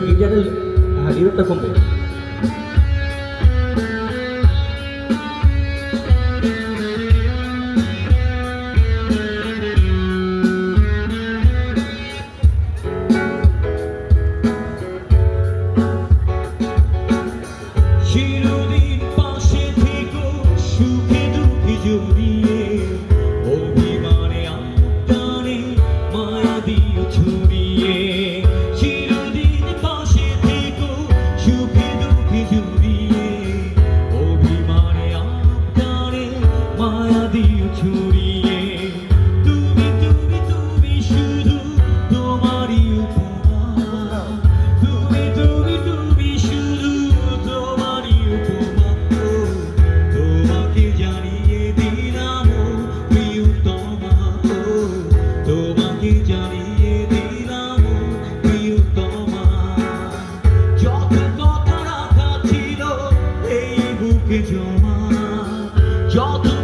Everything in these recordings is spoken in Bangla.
ಗಿಂಜಾದಲ್ಲಿ ಇರುತ್ತೆ ಕೊಂಬೆ Y'all do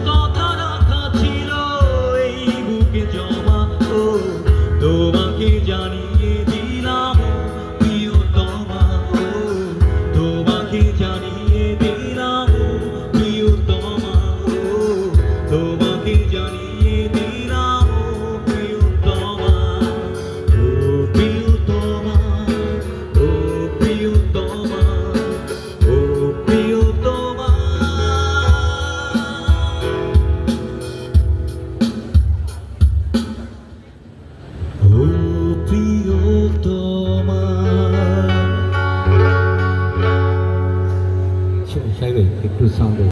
একটু সাউন্ড